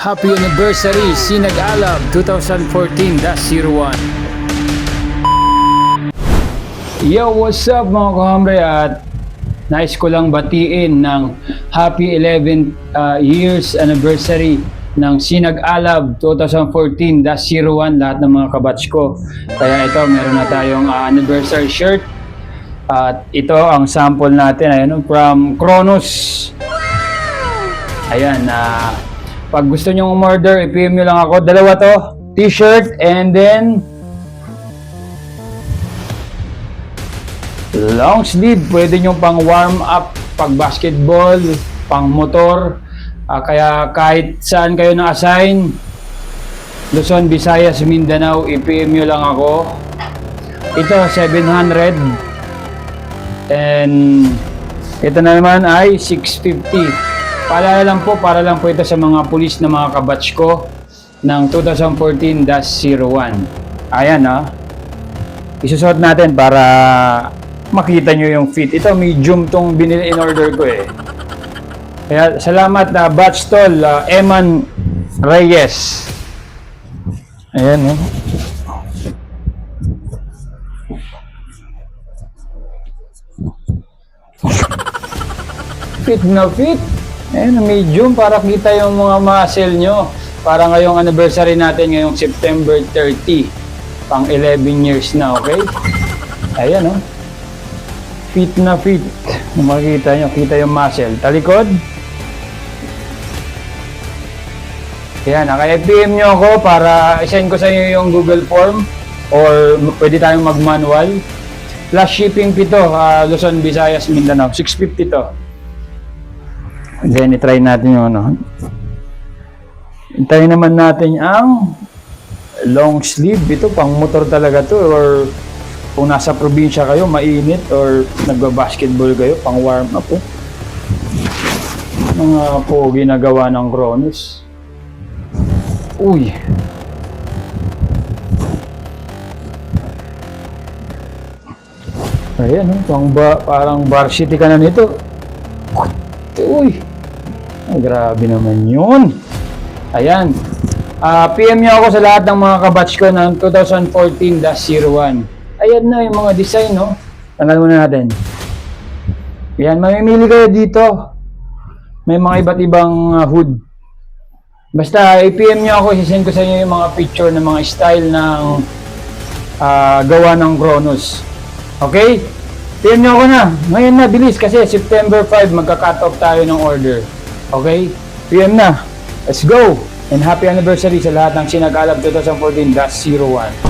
Happy Anniversary Sinag-Alab 2014-01 Yo, what's up mga kahambre at nais ko lang batiin ng Happy 11 uh, years anniversary ng Sinag-Alab 2014-01 lahat ng mga kabatch ko. Kaya ito, meron na tayong uh, anniversary shirt at ito ang sample natin ayun, from Kronos. Ayan, na pag gusto nyo umorder, i-PM nyo lang ako. Dalawa to, t-shirt and then long sleeve. Pwede nyo pang warm up, pag basketball, pang motor. Ah, kaya kahit saan kayo na-assign, Luzon, Visayas, Mindanao, i-PM nyo lang ako. Ito, 700. And ito na naman ay 650. Paalala lang po, para lang po ito sa mga pulis na mga kabatch ko ng 2014-01. Ayan ha. Isusuot natin para makita nyo yung fit. Ito, medium tong binili in order ko eh. Kaya salamat na batch tol, uh, Eman Reyes. Ayan oh. Fit na fit. Ayan, medium para kita yung mga muscle nyo. Para ngayong anniversary natin ngayong September 30. Pang 11 years na, okay? Ayan, oh. Fit na fit. Kung makikita nyo, kita yung muscle. Talikod. Ayan, kaya PM nyo ako para isend ko sa inyo yung Google Form or pwede tayong mag-manual. Plus shipping pito, uh, Luzon, Visayas, Mindanao. 650 to. Then, itry natin yung ano. Hintayin naman natin ang long sleeve. Ito, pang motor talaga to. Or kung nasa probinsya kayo, mainit. Or nagba-basketball kayo, pang warm up. Oh. Mga po ginagawa ng Cronus. Uy! Ayan, oh, pang ba, parang varsity ka na nito. Uy! Grabe naman yun. Ayan. Ah, PM nyo ako sa lahat ng mga kabatch ko ng 2014-01. Ayan na yung mga design, no? Tanggal muna natin. Ayan, mamimili kayo dito. May mga iba't ibang ah, hood. Basta, i-PM nyo ako, sisend ko sa inyo yung mga picture ng mga style ng ah, gawa ng Kronos. Okay? PM nyo ako na. Ngayon na, bilis kasi September 5 magka-cut off tayo ng order. Okay? PM na. Let's go! And happy anniversary sa lahat ng Sinagalab 2014-01.